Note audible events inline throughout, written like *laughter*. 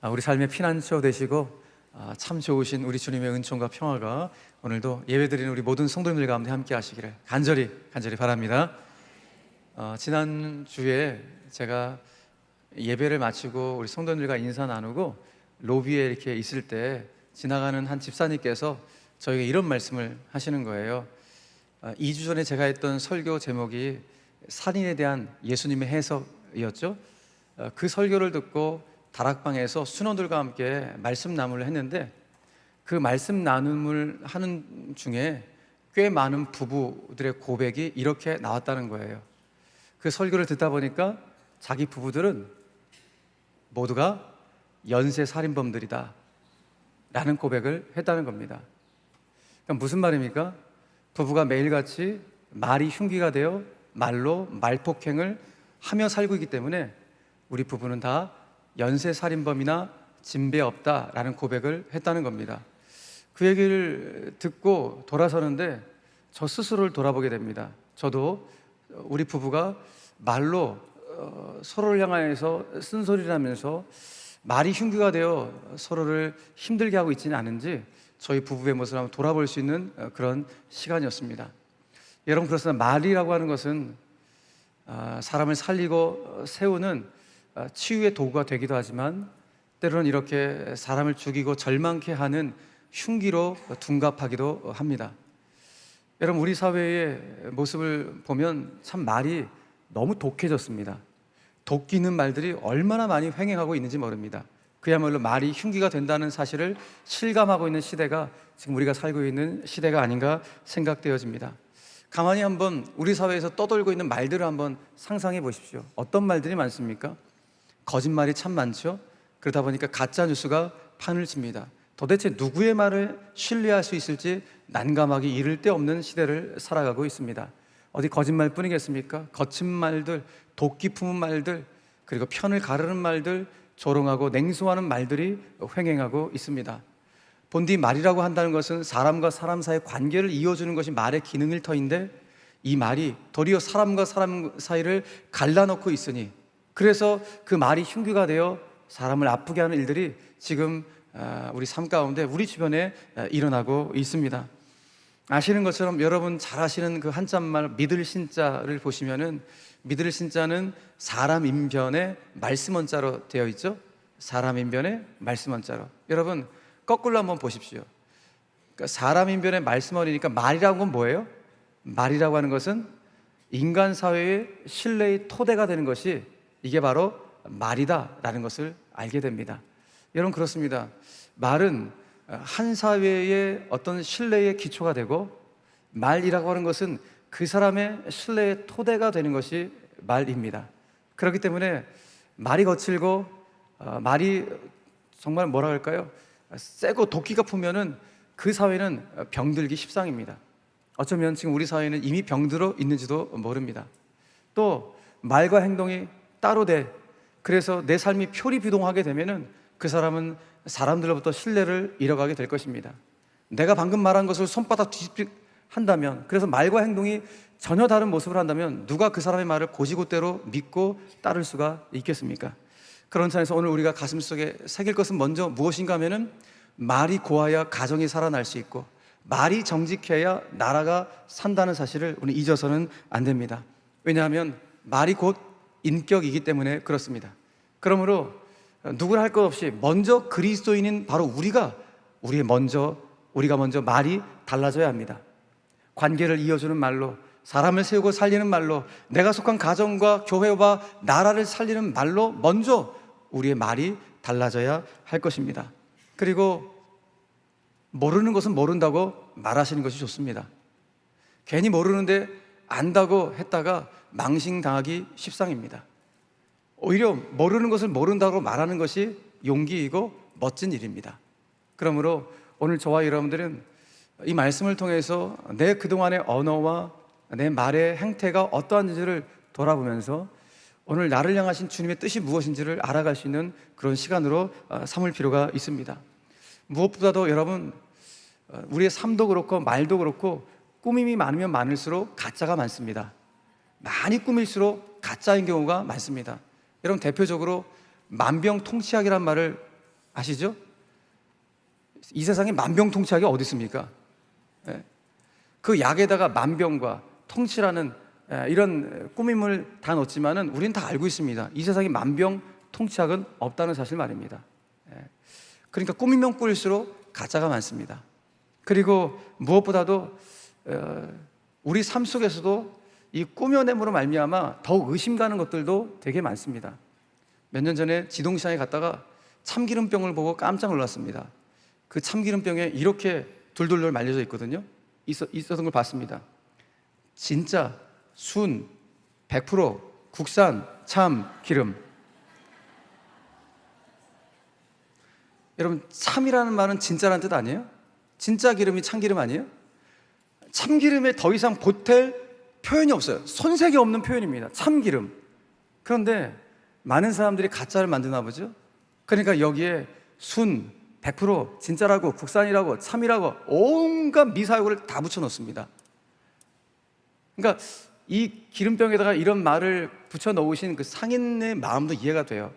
아, 우리 삶의 피난처 되시고 아, 참 좋으신 우리 주님의 은총과 평화가 오늘도 예배드리는 우리 모든 성도님들 가운데 함께 하시기를 간절히 간절히 바랍니다. 어, 지난 주에 제가 예배를 마치고 우리 성도님들과 인사 나누고 로비에 이렇게 있을 때 지나가는 한 집사님께서 저에게 이런 말씀을 하시는 거예요. 아, 2주 전에 제가 했던 설교 제목이 살인에 대한 예수님의 해석이었죠. 어, 그 설교를 듣고 다락방에서 순원들과 함께 말씀 나눔을 했는데 그 말씀 나눔을 하는 중에 꽤 많은 부부들의 고백이 이렇게 나왔다는 거예요. 그 설교를 듣다 보니까 자기 부부들은 모두가 연쇄 살인범들이다. 라는 고백을 했다는 겁니다. 그럼 무슨 말입니까? 부부가 매일같이 말이 흉기가 되어 말로 말폭행을 하며 살고 있기 때문에 우리 부부는 다 연쇄 살인범이나 진배 없다라는 고백을 했다는 겁니다. 그 얘기를 듣고 돌아서는데 저 스스로를 돌아보게 됩니다. 저도 우리 부부가 말로 어, 서로를 향하여서 쓴소리를 하면서 말이 흉기가 되어 서로를 힘들게 하고 있지는 않은지 저희 부부의 모습을 한번 돌아볼 수 있는 어, 그런 시간이었습니다. 여러분 그렇습니다. 말이라고 하는 것은 아, 사람을 살리고 세우는 아, 치유의 도구가 되기도 하지만 때로는 이렇게 사람을 죽이고 절망케 하는 흉기로 둔갑하기도 합니다. 여러분 우리 사회의 모습을 보면 참 말이 너무 독해졌습니다. 독기는 말들이 얼마나 많이 횡행하고 있는지 모릅니다. 그야말로 말이 흉기가 된다는 사실을 실감하고 있는 시대가 지금 우리가 살고 있는 시대가 아닌가 생각되어집니다. 가만히 한번 우리 사회에서 떠돌고 있는 말들을 한번 상상해 보십시오. 어떤 말들이 많습니까? 거짓말이 참 많죠. 그러다 보니까 가짜 뉴스가 판을 칩니다. 도대체 누구의 말을 신뢰할 수 있을지 난감하기 이를 데 없는 시대를 살아가고 있습니다. 어디 거짓말뿐이겠습니까? 거친 말들, 도끼 품은 말들, 그리고 편을 가르는 말들, 조롱하고 냉소하는 말들이 횡행하고 있습니다. 본디 말이라고 한다는 것은 사람과 사람 사이의 관계를 이어주는 것이 말의 기능일 터인데 이 말이 도리어 사람과 사람 사이를 갈라놓고 있으니 그래서 그 말이 흉기가 되어 사람을 아프게 하는 일들이 지금 아, 우리 삶 가운데 우리 주변에 아, 일어나고 있습니다. 아시는 것처럼 여러분 잘 아시는 그 한자말 믿을 신자를 보시면은 믿을 신자는 사람 인변에 말씀 원자로 되어 있죠. 사람 인변에 말씀 원자로. 여러분 거꾸로 한번 보십시오. 그러니까 사람 인변에 말씀 원이니까 말이라는 건 뭐예요? 말이라고 하는 것은 인간 사회의 신뢰의 토대가 되는 것이 이게 바로 말이다라는 것을 알게 됩니다. 여러분 그렇습니다. 말은 한 사회의 어떤 신뢰의 기초가 되고 말이라고 하는 것은 그 사람의 신뢰의 토대가 되는 것이 말입니다. 그렇기 때문에 말이 거칠고 어, 말이 정말 뭐라 할까요? 세고 도끼가 풀면은 그 사회는 병들기 십상입니다. 어쩌면 지금 우리 사회는 이미 병들어 있는지도 모릅니다. 또 말과 행동이 따로 돼 그래서 내 삶이 표리비동하게 되면은 그 사람은 사람들로부터 신뢰를 잃어가게 될 것입니다. 내가 방금 말한 것을 손바닥 뒤집기 한다면 그래서 말과 행동이 전혀 다른 모습을 한다면 누가 그 사람의 말을 고지고대로 믿고 따를 수가 있겠습니까? 그런 차에서 오늘 우리가 가슴 속에 새길 것은 먼저 무엇인가 하면은 말이 고와야 가정이 살아날 수 있고 말이 정직해야 나라가 산다는 사실을 우리 잊어서는 안 됩니다. 왜냐하면 말이 곧 인격이기 때문에 그렇습니다. 그러므로 누구를 할 것 없이 먼저 그리스도인인 바로 우리가 우리의 먼저 우리가 먼저 말이 달라져야 합니다. 관계를 이어주는 말로 사람을 세우고 살리는 말로 내가 속한 가정과 교회와 나라를 살리는 말로 먼저 우리의 말이 달라져야 할 것입니다. 그리고 모르는 것은 모른다고 말하시는 것이 좋습니다. 괜히 모르는데 안다고 했다가 망신당하기 십상입니다. 오히려 모르는 것을 모른다고 말하는 것이 용기이고 멋진 일입니다. 그러므로 오늘 저와 여러분들은 이 말씀을 통해서 내 그동안의 언어와 내 말의 행태가 어떠한지를 돌아보면서 오늘 나를 향하신 주님의 뜻이 무엇인지를 알아갈 수 있는 그런 시간으로 어, 삼을 필요가 있습니다. 무엇보다도 여러분 어, 우리의 삶도 그렇고 말도 그렇고 꾸밈이 많으면 많을수록 가짜가 많습니다. 많이 꾸밀수록 가짜인 경우가 많습니다. 여러분 대표적으로 만병통치약이란 말을 아시죠? 이 세상에 만병통치약이 어디 있습니까? 예. 그 약에다가 만병과 통치라는 예, 이런 꾸밈을 다 넣었지만은 우리는 다 알고 있습니다. 이 세상에 만병통치약은 없다는 사실 말입니다. 예. 그러니까 꾸미면 꾸릴수록 가짜가 많습니다. 그리고 무엇보다도 어, 우리 삶 속에서도 이 꾸며냄으로 말미암아 더욱 의심 가는 것들도 되게 많습니다. 몇 년 전에 지동시장에 갔다가 참기름병을 보고 깜짝 놀랐습니다. 그 참기름병에 이렇게 돌돌돌 말려져 있거든요. 있었, 있었던 걸 봤습니다. 진짜 순 100% 국산 참 기름. 여러분 참이라는 말은 진짜라는 뜻 아니에요? 진짜 기름이 참기름 아니에요? 참기름에 더 이상 보탤 표현이 없어요. 손색이 없는 표현입니다. 참기름. 그런데 많은 사람들이 가짜를 만드나 보죠. 그러니까 여기에 순, 100% 진짜라고 국산이라고 참이라고 온갖 미사역을 다 붙여 놓습니다. 그러니까 이 기름병에다가 이런 말을 붙여 넣으신 그 상인의 마음도 이해가 돼요.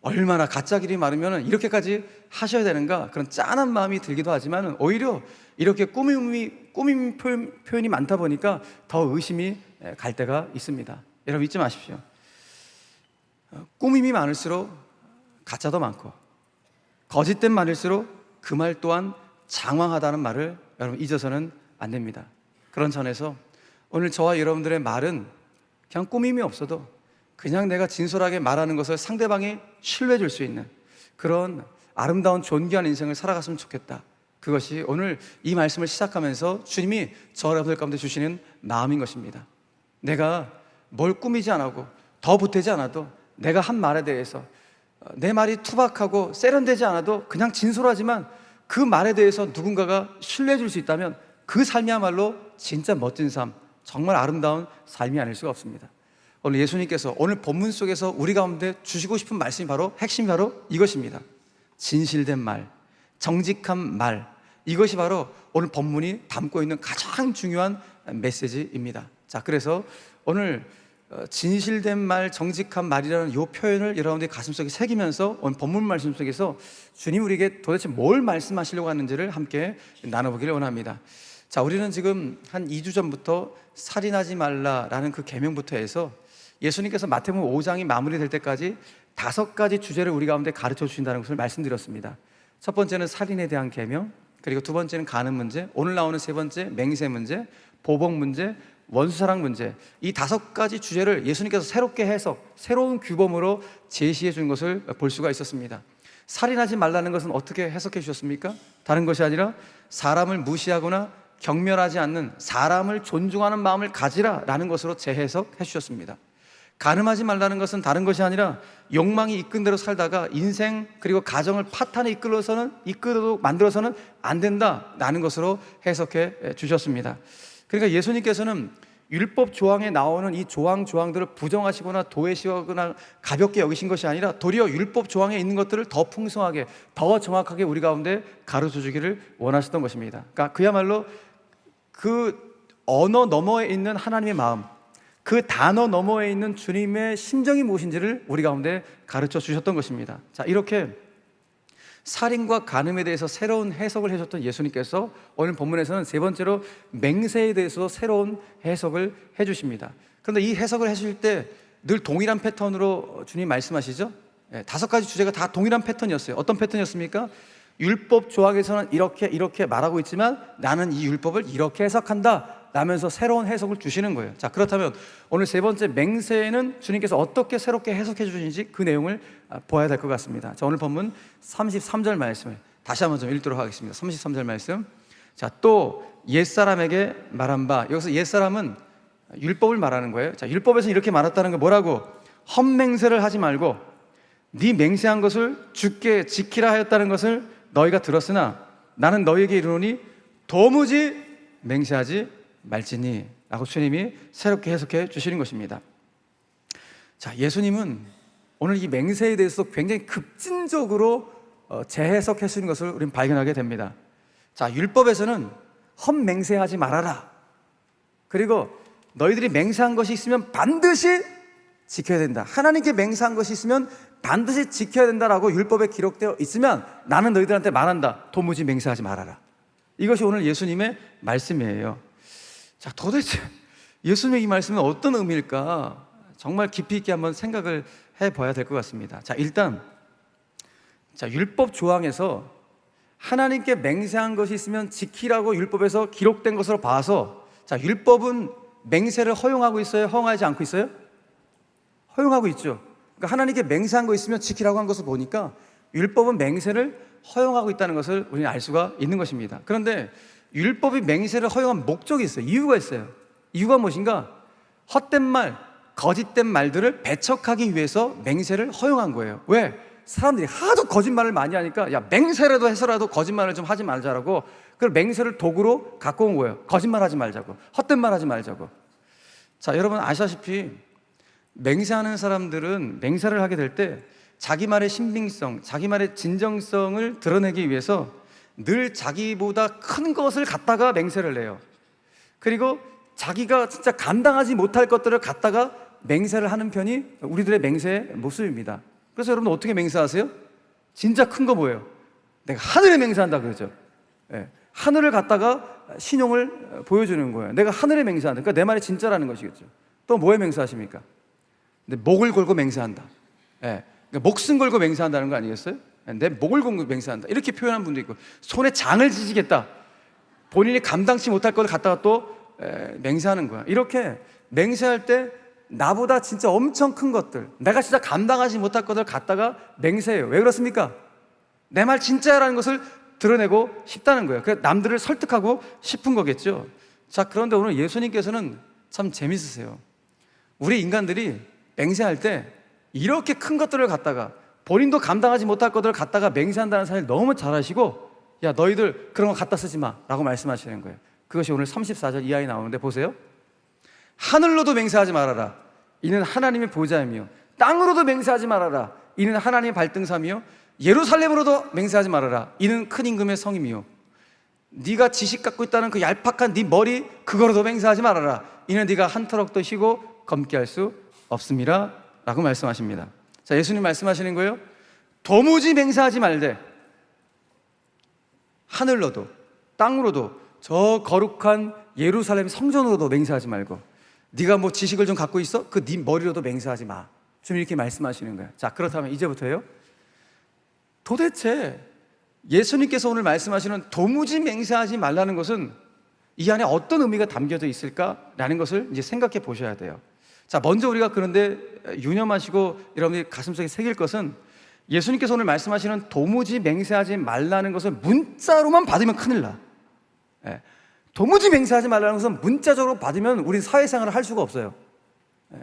얼마나 가짜 기름이 많으면 이렇게까지 하셔야 되는가 그런 짠한 마음이 들기도 하지만 오히려 이렇게 꾸밈이 꾸밈 표현, 표현이 많다 보니까 더 의심이 갈 때가 있습니다. 여러분 잊지 마십시오. 어, 꾸밈이 많을수록 가짜도 많고 거짓된 많을수록 그 말 또한 장황하다는 말을 여러분 잊어서는 안 됩니다. 그런 전에서 오늘 저와 여러분들의 말은 그냥 꾸밈이 없어도 그냥 내가 진솔하게 말하는 것을 상대방이 신뢰해 줄 수 있는 그런 아름다운 존귀한 인생을 살아갔으면 좋겠다. 그것이 오늘 이 말씀을 시작하면서 주님이 저 여러분들 가운데 주시는 마음인 것입니다. 내가 뭘 꾸미지 않고 더 보태지 않아도 내가 한 말에 대해서 어, 내 말이 투박하고 세련되지 않아도 그냥 진솔하지만 그 말에 대해서 누군가가 신뢰해 줄 수 있다면 그 삶이야말로 진짜 멋진 삶, 정말 아름다운 삶이 아닐 수가 없습니다. 오늘 예수님께서 오늘 본문 속에서 우리 가운데 주시고 싶은 말씀이 바로 핵심이 바로 이것입니다. 진실된 말, 정직한 말. 이것이 바로 오늘 본문이 담고 있는 가장 중요한 메시지입니다. 자, 그래서 오늘 어, 진실된 말, 정직한 말이라는 이 표현을 여러분들이 가슴속에 새기면서 오늘 본문 말씀 속에서 주님 우리에게 도대체 뭘 말씀하시려고 하는지를 함께 나눠보기를 원합니다. 자, 우리는 지금 한 2주 전부터 살인하지 말라라는 그 계명부터 해서 예수님께서 마태복음 5장이 마무리될 때까지 다섯 가지 주제를 우리 가운데 가르쳐 주신다는 것을 말씀드렸습니다. 첫 번째는 살인에 대한 계명, 그리고 두 번째는 가는 문제, 오늘 나오는 세 번째 맹세 문제, 보복 문제, 원수사랑 문제 이 다섯 가지 주제를 예수님께서 새롭게 해석, 새로운 규범으로 제시해 준 것을 볼 수가 있었습니다. 살인하지 말라는 것은 어떻게 해석해 주셨습니까? 다른 것이 아니라 사람을 무시하거나 경멸하지 않는 사람을 존중하는 마음을 가지라라는 것으로 재해석해 주셨습니다. 가늠하지 말라는 것은 다른 것이 아니라 욕망이 이끈 대로 살다가 인생 그리고 가정을 파탄에 이끌어서는 이끌어 만들어서는 안 된다라는 것으로 해석해 주셨습니다. 그러니까 예수님께서는 율법 조항에 나오는 이 조항 조항들을 부정하시거나 도외시거나 가볍게 여기신 것이 아니라 도리어 율법 조항에 있는 것들을 더 풍성하게 더 정확하게 우리 가운데 가르쳐 주기를 원하셨던 것입니다. 그러니까 그야말로 그 언어 너머에 있는 하나님의 마음 그 단어 너머에 있는 주님의 심정이 무엇인지를 우리 가운데 가르쳐 주셨던 것입니다. 자, 이렇게 살인과 간음에 대해서 새로운 해석을 해줬던 예수님께서 오늘 본문에서는 세 번째로 맹세에 대해서 새로운 해석을 해주십니다. 그런데 이 해석을 해주실 때 늘 동일한 패턴으로 주님 말씀하시죠? 네, 다섯 가지 주제가 다 동일한 패턴이었어요. 어떤 패턴이었습니까? 율법 조항에서는 이렇게 이렇게 말하고 있지만 나는 이 율법을 이렇게 해석한다. 라면서 새로운 해석을 주시는 거예요. 자, 그렇다면 오늘 세 번째 맹세는 주님께서 어떻게 새롭게 해석해 주시는지 그 내용을 아, 보아야 될 것 같습니다. 자, 오늘 본문 33절 말씀을 다시 한번 좀 읽도록 하겠습니다. 33절 말씀. 자, 또 옛사람에게 말한 바 여기서 옛사람은 율법을 말하는 거예요. 자, 율법에서 이렇게 말했다는 게 뭐라고? 헛맹세를 하지 말고 네 맹세한 것을 주께 지키라 하였다는 것을 너희가 들었으나 나는 너희에게 이르노니 도무지 맹세하지 말지니 라고 주님이 새롭게 해석해 주시는 것입니다. 자, 예수님은 오늘 이 맹세에 대해서 굉장히 급진적으로 어, 재해석해 주시는 것을 우리는 발견하게 됩니다. 자, 율법에서는 헛맹세하지 말아라. 그리고 너희들이 맹세한 것이 있으면 반드시 지켜야 된다. 하나님께 맹세한 것이 있으면 반드시 지켜야 된다라고 율법에 기록되어 있으면 나는 너희들한테 말한다. 도무지 맹세하지 말아라. 이것이 오늘 예수님의 말씀이에요. 자, 도대체 예수님의 이 말씀은 어떤 의미일까? 정말 깊이 있게 한번 생각을 해 봐야 될 것 같습니다. 자, 일단 자, 율법 조항에서 하나님께 맹세한 것이 있으면 지키라고 율법에서 기록된 것으로 봐서 자, 율법은 맹세를 허용하고 있어요? 허용하지 않고 있어요? 허용하고 있죠. 그러니까 하나님께 맹세한 거 있으면 지키라고 한 것을 보니까 율법은 맹세를 허용하고 있다는 것을 우리는 알 수가 있는 것입니다. 그런데 율법이 맹세를 허용한 목적이 있어요. 이유가 있어요. 이유가 무엇인가? 헛된 말, 거짓된 말들을 배척하기 위해서 맹세를 허용한 거예요. 왜? 사람들이 하도 거짓말을 많이 하니까 야 맹세라도 해서라도 거짓말을 좀 하지 말자라고 그 맹세를 도구로 갖고 온 거예요. 거짓말하지 말자고, 헛된 말하지 말자고. 자, 여러분 아시다시피 맹세하는 사람들은 맹세를 하게 될 때 자기 말의 신빙성, 자기 말의 진정성을 드러내기 위해서 늘 자기보다 큰 것을 갖다가 맹세를 해요. 그리고 자기가 진짜 감당하지 못할 것들을 갖다가 맹세를 하는 편이 우리들의 맹세의 모습입니다. 그래서 여러분 어떻게 맹세하세요? 진짜 큰 거 뭐예요? 내가 하늘에 맹세한다 그러죠. 예. 하늘을 갖다가 신용을 보여주는 거예요. 내가 하늘에 맹세한다. 그러니까 내 말이 진짜라는 것이겠죠. 또 뭐에 맹세하십니까? 목을 걸고 맹세한다. 예. 그러니까 목숨 걸고 맹세한다는 거 아니겠어요? 예, 내 목을 걸고 맹세한다. 이렇게 표현한 분도 있고 손에 장을 지지겠다. 본인이 감당치 못할 걸 갖다가 또 에, 맹세하는 거야. 이렇게 맹세할 때 나보다 진짜 엄청 큰 것들, 내가 진짜 감당하지 못할 것을 갖다가 맹세해요. 왜 그렇습니까? 내 말 진짜라는 것을 드러내고 싶다는 거예요. 그래서 남들을 설득하고 싶은 거겠죠. 자, 그런데 오늘 예수님께서는 참 재밌으세요. 우리 인간들이 맹세할 때 이렇게 큰 것들을 갖다가 본인도 감당하지 못할 것들을 갖다가 맹세한다는 사실 너무 잘 아시고 야 너희들 그런 거 갖다 쓰지 마라고 말씀하시는 거예요. 그것이 오늘 34절 이하에 나오는데 보세요. 하늘로도 맹세하지 말아라. 이는 하나님의 보좌이며 땅으로도 맹세하지 말아라. 이는 하나님의 발등삼이요 예루살렘으로도 맹세하지 말아라. 이는 큰 임금의 성임이요 네가 지식 갖고 있다는 그 얄팍한 네 머리 그거로도 맹세하지 말아라. 이는 네가 한 터럭도 쉬고 검게 할 수 없습니다. 라고 말씀하십니다. 자, 예수님 말씀하시는 거예요. 도무지 맹세하지 말되 하늘로도 땅으로도 저 거룩한 예루살렘 성전으로도 맹세하지 말고 네가 뭐 지식을 좀 갖고 있어? 그 네 머리로도 맹세하지 마. 좀 이렇게 말씀하시는 거예요. 자, 그렇다면 이제부터요. 도대체 예수님께서 오늘 말씀하시는 도무지 맹세하지 말라는 것은 이 안에 어떤 의미가 담겨져 있을까라는 것을 이제 생각해 보셔야 돼요. 자, 먼저 우리가 그런데 유념하시고 여러분들이 가슴속에 새길 것은 예수님께서 오늘 말씀하시는 도무지 맹세하지 말라는 것을 문자로만 받으면 큰일 나. 예. 도무지 맹세하지 말라는 것은 문자적으로 받으면 우리 사회생활을 할 수가 없어요. 예.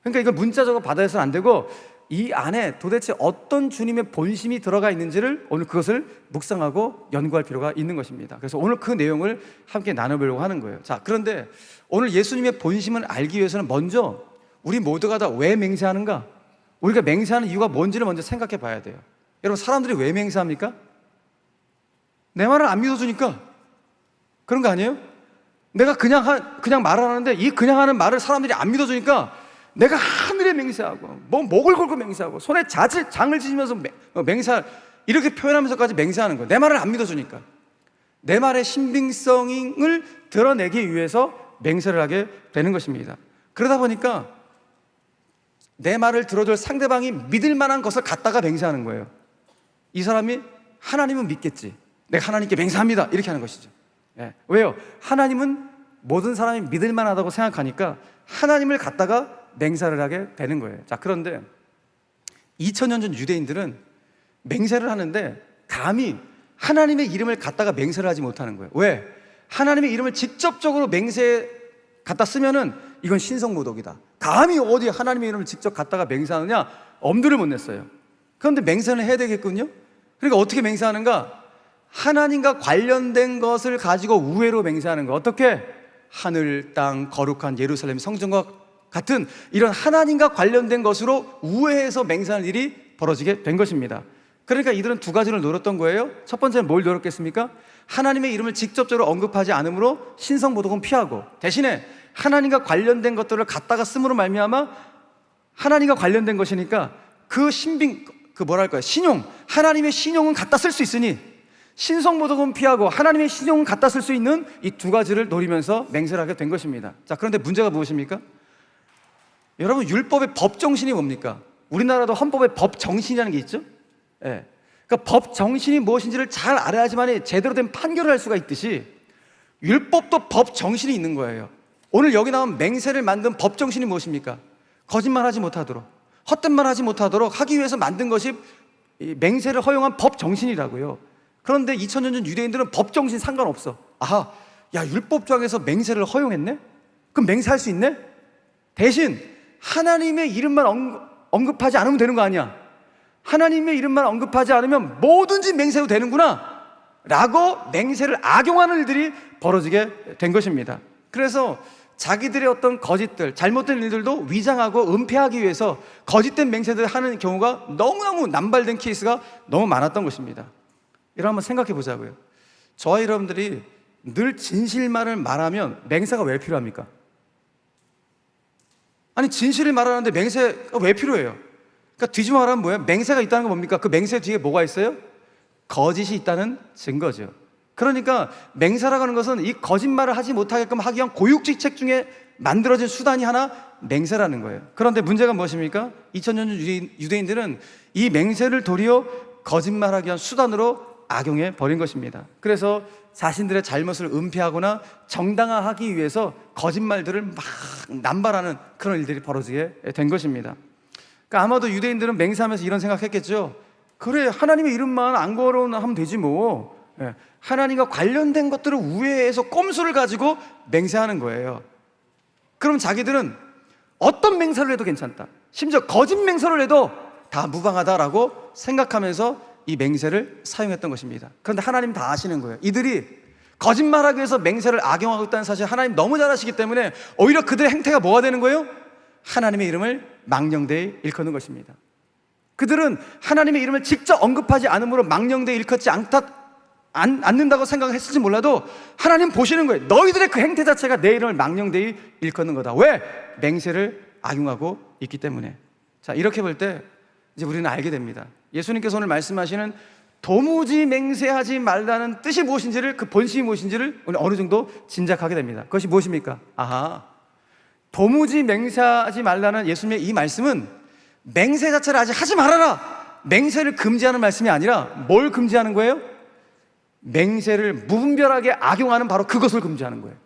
그러니까 이걸 문자적으로 받아서는 안 되고 이 안에 도대체 어떤 주님의 본심이 들어가 있는지를 오늘 그것을 묵상하고 연구할 필요가 있는 것입니다. 그래서 오늘 그 내용을 함께 나눠보려고 하는 거예요. 자, 그런데 오늘 예수님의 본심을 알기 위해서는 먼저 우리 모두가 다 왜 맹세하는가? 우리가 맹세하는 이유가 뭔지를 먼저 생각해 봐야 돼요. 여러분, 사람들이 왜 맹세합니까? 내 말을 안 믿어주니까. 그런 거 아니에요? 내가 그냥, 하, 그냥 말하는데 이 그냥 하는 말을 사람들이 안 믿어주니까 내가 하늘에 맹세하고 뭐 목을 걸고 맹세하고 손에 자질 장을 지면서 맹세 이렇게 표현하면서까지 맹세하는 거예요. 내 말을 안 믿어주니까 내 말의 신빙성을 드러내기 위해서 맹세를 하게 되는 것입니다. 그러다 보니까 내 말을 들어줄 상대방이 믿을 만한 것을 갖다가 맹세하는 거예요. 이 사람이 하나님은 믿겠지. 내가 하나님께 맹세합니다. 이렇게 하는 것이죠. 예. 왜요? 하나님은 모든 사람이 믿을 만하다고 생각하니까 하나님을 갖다가 맹세를 하게 되는 거예요. 자, 그런데 2000년 전 유대인들은 맹세를 하는데 감히 하나님의 이름을 갖다가 맹세를 하지 못하는 거예요. 왜? 하나님의 이름을 직접적으로 맹세 갖다 쓰면은 이건 신성모독이다. 감히 어디 하나님의 이름을 직접 갖다가 맹세하느냐? 엄두를 못 냈어요. 그런데 맹세는 해야 되겠군요? 그러니까 어떻게 맹세하는가? 하나님과 관련된 것을 가지고 우회로 맹세하는 거. 어떻게? 하늘, 땅, 거룩한 예루살렘 성전과 같은 이런 하나님과 관련된 것으로 우회해서 맹세하는 일이 벌어지게 된 것입니다. 그러니까 이들은 두 가지를 노렸던 거예요. 첫 번째는 뭘 노렸겠습니까? 하나님의 이름을 직접적으로 언급하지 않으므로 신성 모독은 피하고 대신에 하나님과 관련된 것들을 갖다가 쓰므로 말미암아 하나님과 관련된 것이니까 그 신빙 그 뭐랄까요 신용 하나님의 신용은 갖다 쓸 수 있으니 신성 모독은 피하고 하나님의 신용은 갖다 쓸 수 있는 이 두 가지를 노리면서 맹세를 하게 된 것입니다. 자 그런데 문제가 무엇입니까? 여러분 율법의 법 정신이 뭡니까? 우리나라도 헌법의 법 정신이라는 게 있죠. 예. 그러니까 법 정신이 무엇인지를 잘 알아야지만 제대로 된 판결을 할 수가 있듯이 율법도 법 정신이 있는 거예요. 오늘 여기 나온 맹세를 만든 법 정신이 무엇입니까? 거짓말하지 못하도록 헛된 말 하지 못하도록 하기 위해서 만든 것이 이 맹세를 허용한 법 정신이라고요. 그런데 2000년 전 유대인들은 법 정신 상관없어. 아하, 야 율법조항에서 맹세를 허용했네? 그럼 맹세할 수 있네? 대신 하나님의 이름만 언급, 언급하지 않으면 되는 거 아니야? 하나님의 이름만 언급하지 않으면 뭐든지 맹세도 되는구나. 라고 맹세를 악용하는 일들이 벌어지게 된 것입니다. 그래서 자기들의 어떤 거짓들, 잘못된 일들도 위장하고 은폐하기 위해서 거짓된 맹세들을 하는 경우가 너무너무 남발된 케이스가 너무 많았던 것입니다. 이런 한번 생각해 보자고요. 저와 여러분들이 늘 진실만을 말하면 맹세가 왜 필요합니까? 아니 진실을 말하는데 맹세가 왜 필요해요? 그러니까 뒤집어 말하면 뭐예요? 맹세가 있다는 건 뭡니까? 그 맹세 뒤에 뭐가 있어요? 거짓이 있다는 증거죠. 그러니까 맹세라고 하는 것은 이 거짓말을 하지 못하게끔 하기 위한 고육지책 중에 만들어진 수단이 하나 맹세라는 거예요. 그런데 문제가 무엇입니까? 2000년 전 유대인들은 이 맹세를 도리어 거짓말하기 위한 수단으로 악용해 버린 것입니다. 그래서 자신들의 잘못을 은폐하거나 정당화하기 위해서 거짓말들을 막 남발하는 그런 일들이 벌어지게 된 것입니다. 그러니까 아마도 유대인들은 맹세하면서 이런 생각했겠죠. 그래 하나님의 이름만 안 거론하면 되지 뭐. 예, 하나님과 관련된 것들을 우회해서 꼼수를 가지고 맹세하는 거예요. 그럼 자기들은 어떤 맹세를 해도 괜찮다. 심지어 거짓 맹세를 해도 다 무방하다라고 생각하면서 이 맹세를 사용했던 것입니다. 그런데 하나님 다 아시는 거예요. 이들이 거짓말하기 위해서 맹세를 악용하고 있다는 사실 하나님 너무 잘 아시기 때문에 오히려 그들의 행태가 뭐가 되는 거예요? 하나님의 이름을 망령되이 일컫는 것입니다. 그들은 하나님의 이름을 직접 언급하지 않으므로 망령되이 일컫지 않다, 안, 않는다고 생각했을지 몰라도 하나님 보시는 거예요. 너희들의 그 행태 자체가 내 이름을 망령되이 일컫는 거다. 왜? 맹세를 악용하고 있기 때문에. 자, 이렇게 볼 때 이제 우리는 알게 됩니다. 예수님께서 오늘 말씀하시는 도무지 맹세하지 말라는 뜻이 무엇인지를 그 본심이 무엇인지를 오늘 어느 정도 짐작하게 됩니다. 그것이 무엇입니까? 아하. 도무지 맹세하지 말라는 예수님의 이 말씀은 맹세 자체를 아직 하지 말아라. 맹세를 금지하는 말씀이 아니라 뭘 금지하는 거예요? 맹세를 무분별하게 악용하는 바로 그것을 금지하는 거예요.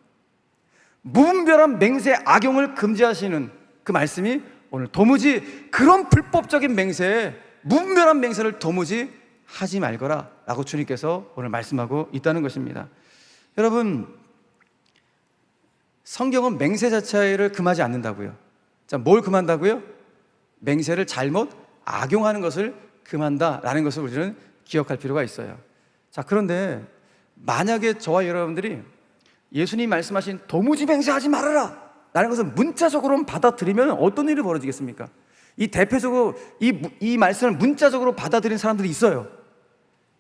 무분별한 맹세 악용을 금지하시는 그 말씀이 오늘 도무지 그런 불법적인 맹세에 무분별한 맹세를 도무지 하지 말거라 라고 주님께서 오늘 말씀하고 있다는 것입니다. 여러분, 성경은 맹세 자체를 금하지 않는다고요. 자, 뭘 금한다고요? 맹세를 잘못 악용하는 것을 금한다라는 것을 우리는 기억할 필요가 있어요. 자, 그런데 만약에 저와 여러분들이 예수님 말씀하신 도무지 맹세하지 말아라 라는 것을 문자적으로 받아들이면 어떤 일이 벌어지겠습니까? 이 대표적으로 이, 이 말씀을 문자적으로 받아들인 사람들이 있어요.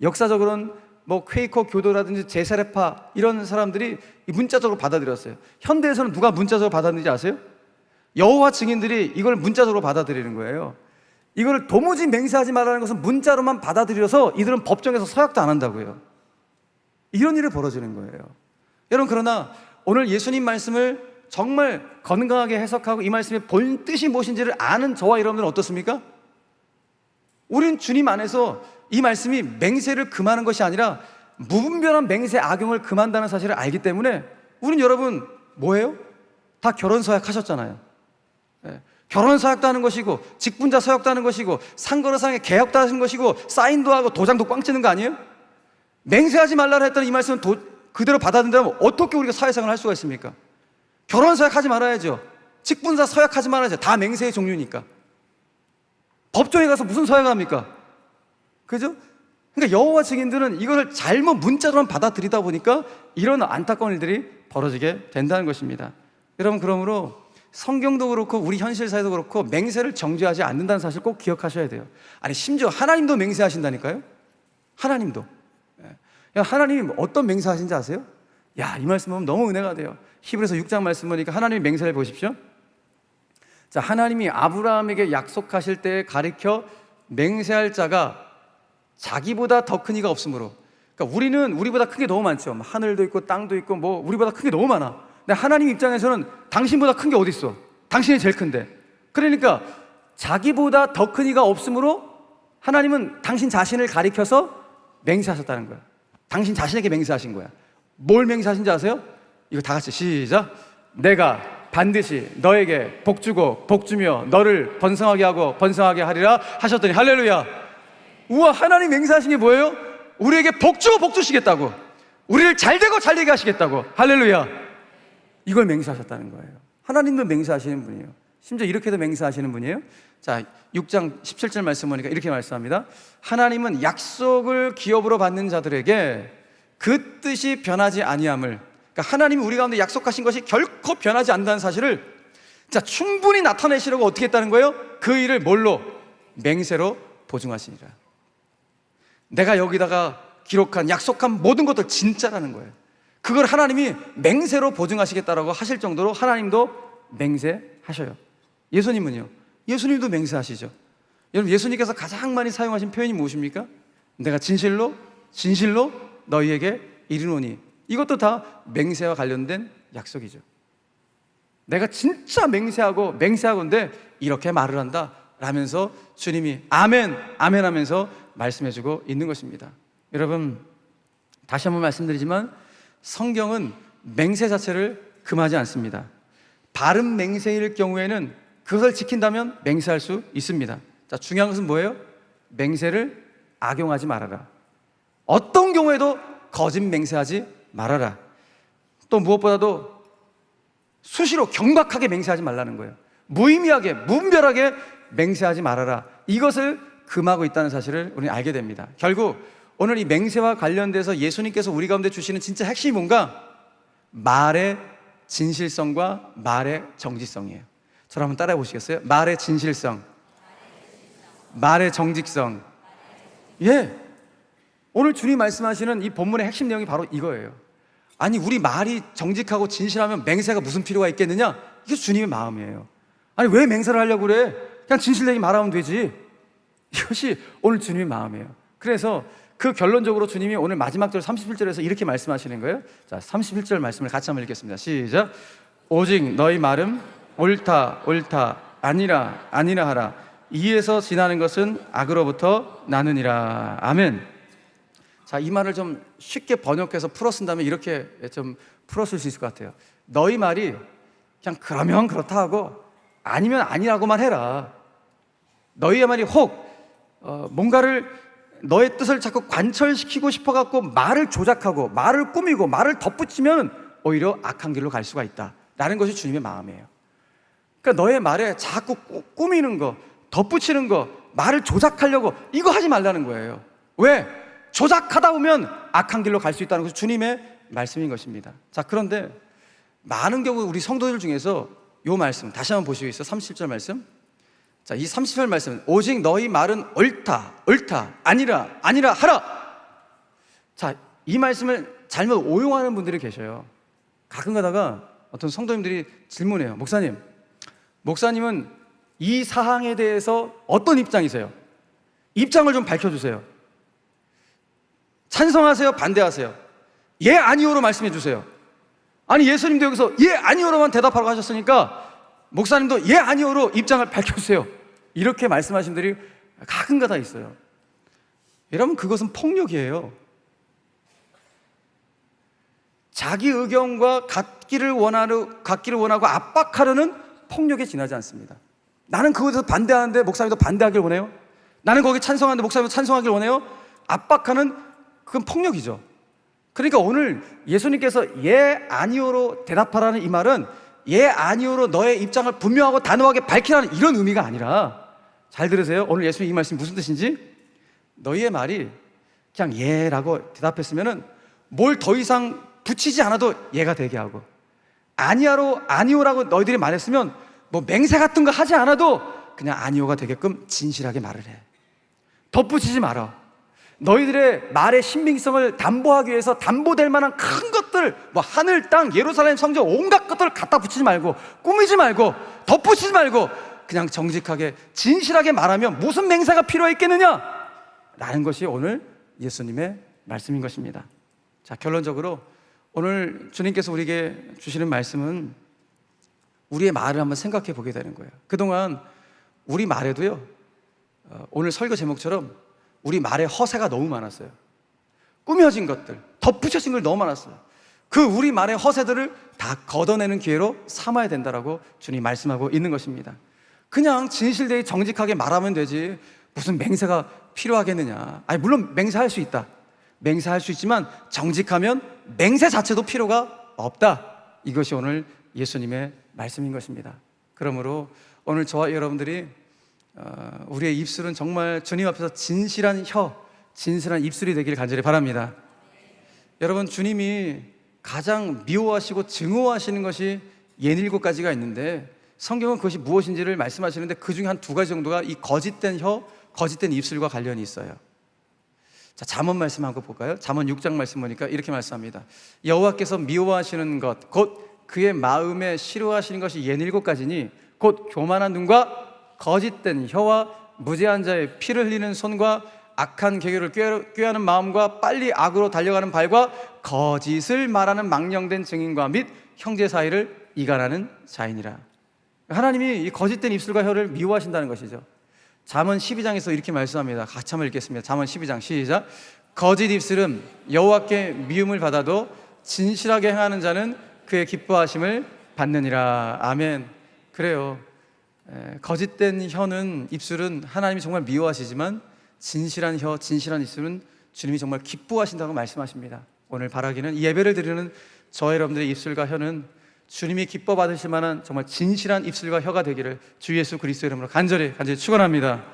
역사적으로는 뭐 퀘이커 교도라든지 제사레파 이런 사람들이 문자적으로 받아들였어요. 현대에서는 누가 문자적으로 받아들이지 아세요? 여호와 증인들이 이걸 문자적으로 받아들이는 거예요. 이걸 도무지 맹세하지 말라는 것은 문자로만 받아들여서 이들은 법정에서 서약도 안 한다고요. 이런 일이 벌어지는 거예요. 여러분 그러나 오늘 예수님 말씀을 정말 건강하게 해석하고 이 말씀의 본 뜻이 무엇인지를 아는 저와 여러분들은 어떻습니까? 우린 주님 안에서 이 말씀이 맹세를 금하는 것이 아니라 무분별한 맹세 악용을 금한다는 사실을 알기 때문에 우린 여러분 뭐예요? 다 결혼 서약 하셨잖아요. 예. 결혼 서약도 하는 것이고 직분자 서약도 하는 것이고 상거래상의 계약도 하는 것이고 사인도 하고 도장도 꽝 치는 거 아니에요? 맹세하지 말라고 했던 이 말씀은 도, 그대로 받아들인다면 어떻게 우리가 사회생활을 할 수가 있습니까? 결혼 서약하지 말아야죠. 직분자 서약하지 말아야죠. 다 맹세의 종류니까. 법정에 가서 무슨 서약을 합니까? 그죠? 그러니까 여호와 증인들은 이것을 잘못 문자로만 받아들이다 보니까 이런 안타까운 일들이 벌어지게 된다는 것입니다. 여러분 그러므로 성경도 그렇고 우리 현실 사회도 그렇고 맹세를 정죄하지 않는다는 사실 꼭 기억하셔야 돼요. 아니 심지어 하나님도 맹세하신다니까요. 하나님도. 야, 하나님 어떤 맹세하신지 아세요? 야, 이 말씀 보면 너무 은혜가 돼요. 히브리서 6장 말씀 보니까 하나님의 맹세를 보십시오. 자, 하나님이 아브라함에게 약속하실 때 가리켜 맹세할 자가 자기보다 더 큰 이가 없으므로. 그러니까 우리는 우리보다 큰 게 너무 많죠. 뭐 하늘도 있고 땅도 있고 뭐 우리보다 큰 게 너무 많아. 근데 하나님 입장에서는 당신보다 큰 게 어디 있어? 당신이 제일 큰데. 그러니까 자기보다 더 큰 이가 없으므로 하나님은 당신 자신을 가리켜서 맹세하셨다는 거야. 당신 자신에게 맹세하신 거야. 뭘 맹세하신지 아세요? 이거 다 같이 시작. 내가 반드시 너에게 복 주고 복 주며 너를 번성하게 하고 번성하게 하리라 하셨더니 할렐루야. 우와 하나님 맹세하신 게 뭐예요? 우리에게 복 주고 복 주시겠다고. 우리를 잘 되고 잘 되게 하시겠다고. 할렐루야. 이걸 맹세하셨다는 거예요. 하나님도 맹세하시는 분이에요. 심지어 이렇게도 맹세하시는 분이에요. 자, 6장 17절 말씀 보니까 이렇게 말씀합니다. 하나님은 약속을 기업으로 받는 자들에게 그 뜻이 변하지 아니함을 그러니까 하나님이 우리 가운데 약속하신 것이 결코 변하지 않는다는 사실을 자, 충분히 나타내시려고 어떻게 했다는 거예요? 그 일을 뭘로? 맹세로 보증하시니라. 내가 여기다가 기록한 약속한 모든 것들 진짜라는 거예요. 그걸 하나님이 맹세로 보증하시겠다라고 하실 정도로 하나님도 맹세하셔요. 예수님은요? 예수님도 맹세하시죠. 여러분 예수님께서 가장 많이 사용하신 표현이 무엇입니까? 내가 진실로 진실로 너희에게 이르노니 이것도 다 맹세와 관련된 약속이죠. 내가 진짜 맹세하고 맹세하건데 이렇게 말을 한다 라면서 주님이 아멘 아멘 하면서 말씀해 주고 있는 것입니다. 여러분 다시 한번 말씀드리지만 성경은 맹세 자체를 금하지 않습니다. 바른 맹세일 경우에는 그것을 지킨다면 맹세할 수 있습니다. 자, 중요한 것은 뭐예요? 맹세를 악용하지 말아라. 어떤 경우에도 거짓 맹세하지 말아라. 또 무엇보다도 수시로 경박하게 맹세하지 말라는 거예요. 무의미하게, 무분별하게 맹세하지 말아라. 이것을 금하고 있다는 사실을 우리는 알게 됩니다. 결국 오늘 이 맹세와 관련돼서 예수님께서 우리 가운데 주시는 진짜 핵심이 뭔가? 말의 진실성과 말의 정직성이에요. 저를 한번 따라해 보시겠어요? 말의 진실성, 말의 정직성. 예. 오늘 주님 말씀하시는 이 본문의 핵심 내용이 바로 이거예요. 아니, 우리 말이 정직하고 진실하면 맹세가 무슨 필요가 있겠느냐? 이게 주님의 마음이에요. 아니, 왜 맹세를 하려고 그래? 그냥 진실되게 말하면 되지. 이것이 오늘 주님의 마음이에요. 그래서 그 결론적으로 주님이 오늘 마지막 절 31절에서 이렇게 말씀하시는 거예요. 자, 31절 말씀을 같이 한번 읽겠습니다. 시작. 오직 너희 말은 옳다, 옳다, 아니라, 아니라 하라. 이에서 지나는 것은 악으로부터 나느니라. 아멘. 자, 이 말을 좀 쉽게 번역해서 풀어 쓴다면 이렇게 좀 풀었을 수 있을 것 같아요. 너희 말이 그냥 그러면 그렇다 하고 아니면 아니라고만 해라. 너희의 말이 혹 어, 뭔가를 너의 뜻을 자꾸 관철시키고 싶어 갖고 말을 조작하고 말을 꾸미고 말을 덧붙이면 오히려 악한 길로 갈 수가 있다라는 것이 주님의 마음이에요. 그러니까 너의 말에 자꾸 꾸- 꾸미는 거, 덧붙이는 거, 말을 조작하려고 이거 하지 말라는 거예요. 왜? 조작하다 보면 악한 길로 갈 수 있다는 것이 주님의 말씀인 것입니다. 자, 그런데 많은 경우 우리 성도들 중에서 요 말씀 다시 한번 보시겠어요? 37절 말씀. 자, 이 30절 말씀. 오직 너희 말은 옳다, 옳다, 아니라, 아니라 하라. 자, 이 말씀을 잘못 오용하는 분들이 계셔요. 가끔 가다가 어떤 성도님들이 질문해요. 목사님, 목사님은 이 사항에 대해서 어떤 입장이세요? 입장을 좀 밝혀주세요. 찬성하세요? 반대하세요? 예, 아니오로 말씀해 주세요. 아니, 예수님도 여기서 예, 아니오로만 대답하라고 하셨으니까 목사님도 예, 아니오로 입장을 밝혀주세요. 이렇게 말씀하신 분들이 가끔가다 있어요. 여러분, 그것은 폭력이에요. 자기 의견과 같기를 원하는, 같기를 원하고 압박하려는 폭력에 지나지 않습니다. 나는 그것에서 반대하는데 목사님도 반대하길 원해요? 나는 거기 찬성하는데 목사님도 찬성하길 원해요? 압박하는 그건 폭력이죠. 그러니까 오늘 예수님께서 예, 아니오로 대답하라는 이 말은 예, 아니오로 너의 입장을 분명하고 단호하게 밝히라는 이런 의미가 아니라 잘 들으세요. 오늘 예수님 이 말씀이 무슨 뜻인지 너희의 말이 그냥 예라고 대답했으면은 뭘 더 이상 붙이지 않아도 예가 되게 하고 아니야로 아니오라고 너희들이 말했으면 뭐 맹세 같은 거 하지 않아도 그냥 아니오가 되게끔 진실하게 말을 해. 덧붙이지 마라. 너희들의 말의 신빙성을 담보하기 위해서 담보될 만한 큰 것들, 뭐 하늘, 땅, 예루살렘 성전 온갖 것들을 갖다 붙이지 말고 꾸미지 말고 덧붙이지 말고 그냥 정직하게 진실하게 말하면 무슨 맹세가 필요했겠느냐? 라는 것이 오늘 예수님의 말씀인 것입니다. 자, 결론적으로 오늘 주님께서 우리에게 주시는 말씀은 우리의 말을 한번 생각해 보게 되는 거예요. 그동안 우리 말에도요, 어, 오늘 설교 제목처럼 우리 말에 허세가 너무 많았어요. 꾸며진 것들, 덧붙여진 걸 너무 많았어요. 그 우리 말의 허세들을 다 걷어내는 기회로 삼아야 된다라고 주님 말씀하고 있는 것입니다. 그냥 진실되게 정직하게 말하면 되지 무슨 맹세가 필요하겠느냐. 아니 물론 맹세할 수 있다. 맹세할 수 있지만 정직하면 맹세 자체도 필요가 없다. 이것이 오늘 예수님의 말씀인 것입니다. 그러므로 오늘 저와 여러분들이 어, 우리의 입술은 정말 주님 앞에서 진실한 혀, 진실한 입술이 되기를 간절히 바랍니다. 여러분 주님이 가장 미워하시고 증오하시는 것이 예닐곱 가지가 있는데 성경은 그것이 무엇인지를 말씀하시는데 그 중에 한 두 가지 정도가 이 거짓된 혀, 거짓된 입술과 관련이 있어요. 자, 잠언 말씀 한번 볼까요? 잠언 6장 말씀 보니까 이렇게 말씀합니다. 여호와께서 미워하시는 것, 곧 그의 마음에 싫어하시는 것이 예닐곱 가지니 곧 교만한 눈과 거짓된 혀와 무죄한 자의 피를 흘리는 손과 악한 계교를 꾀- 꾀하는 마음과 빨리 악으로 달려가는 발과 거짓을 말하는 망령된 증인과 및 형제 사이를 이간하는 자이니라. 하나님이 이 거짓된 입술과 혀를 미워하신다는 것이죠. 잠언 12장에서 이렇게 말씀합니다. 같이 한번 읽겠습니다. 잠언 12장 시작. 거짓 입술은 여호와께 미움을 받아도 진실하게 행하는 자는 그의 기뻐하심을 받느니라. 아멘. 그래요. 에, 거짓된 혀는 입술은 하나님이 정말 미워하시지만 진실한 혀, 진실한 입술은 주님이 정말 기뻐하신다고 말씀하십니다. 오늘 바라기는 이 예배를 드리는 저 여러분들의 입술과 혀는 주님이 기뻐 받으실 만한 정말 진실한 입술과 혀가 되기를 주 예수 그리스도 이름으로 간절히 간절히 축원합니다.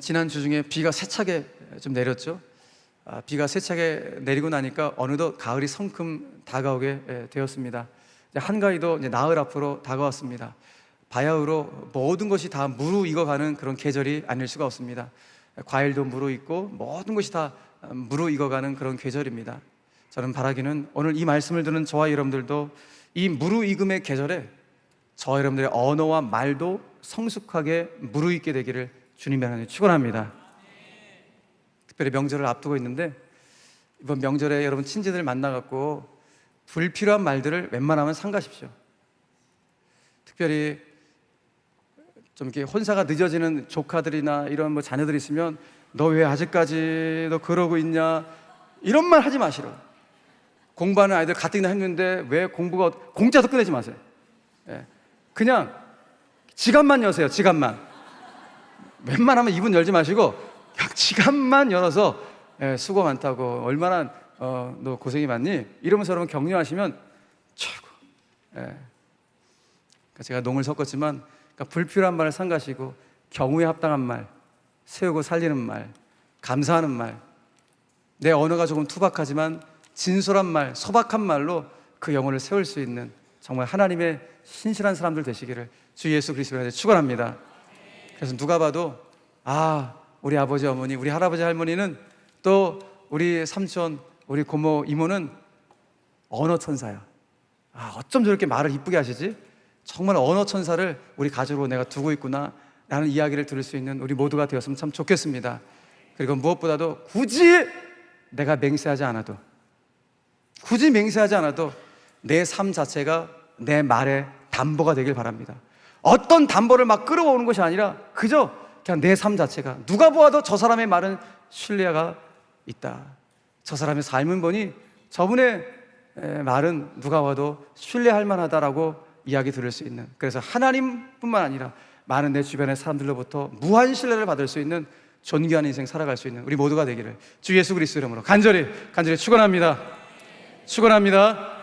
지난 주 중에 비가 세차게 좀 내렸죠. 아, 비가 세차게 내리고 나니까 어느덧 가을이 성큼 다가오게 예, 되었습니다. 한가위도 나흘 앞으로 다가왔습니다. 바야흐로 모든 것이 다 무르익어가는 그런 계절이 아닐 수가 없습니다. 과일도 무르익고 모든 것이 다 무르익어가는 그런 계절입니다. 저는 바라기는 오늘 이 말씀을 듣는 저와 여러분들도 이 무르익음의 계절에 저 여러분들의 언어와 말도 성숙하게 무르익게 되기를 주님의 하나님 축원합니다. 특별히 명절을 앞두고 있는데 이번 명절에 여러분 친지들 만나갖고 불필요한 말들을 웬만하면 삼가십시오. 특별히 좀 이렇게 혼사가 늦어지는 조카들이나 이런 뭐 자녀들 있으면 너 왜 아직까지도 그러고 있냐 이런 말 하지 마시라고. 공부하는 아이들 가뜩이나 했는데 왜 공부가 공짜도 끝내지 마세요. 예. 그냥 지갑만 여세요. 지갑만. 웬만하면 입은 열지 마시고 그냥 *laughs* 지갑만 열어서 예, 수고 많다고 얼마나 어, 너 고생이 많니? 이러면서 여러분 격려하시면 최고. 예. 그러니까 제가 농을 섞었지만 그러니까 불필요한 말을 삼가시고 경우에 합당한 말, 세우고 살리는 말, 감사하는 말, 내 언어가 조금 투박하지만 진솔한 말, 소박한 말로 그 영혼을 세울 수 있는 정말 하나님의 신실한 사람들 되시기를 주 예수 그리스도에 축원합니다. 그래서 누가 봐도 아 우리 아버지 어머니, 우리 할아버지 할머니는 또 우리 삼촌, 우리 고모 이모는 언어 천사야. 아 어쩜 저렇게 말을 이쁘게 하시지? 정말 언어 천사를 우리 가족으로 내가 두고 있구나 라는 이야기를 들을 수 있는 우리 모두가 되었으면 참 좋겠습니다. 그리고 무엇보다도 굳이 내가 맹세하지 않아도 굳이 맹세하지 않아도 내 삶 자체가 내 말의 담보가 되길 바랍니다. 어떤 담보를 막 끌어오는 것이 아니라 그저 그냥 내 삶 자체가 누가 보아도 저 사람의 말은 신뢰가 있다. 저 사람의 삶은 보니 저분의 에, 말은 누가 봐도 신뢰할 만하다라고 이야기 들을 수 있는 그래서 하나님뿐만 아니라 많은 내 주변의 사람들로부터 무한 신뢰를 받을 수 있는 존귀한 인생 살아갈 수 있는 우리 모두가 되기를 주 예수 그리스도 이름으로 간절히 간절히 축원합니다. 축원합니다.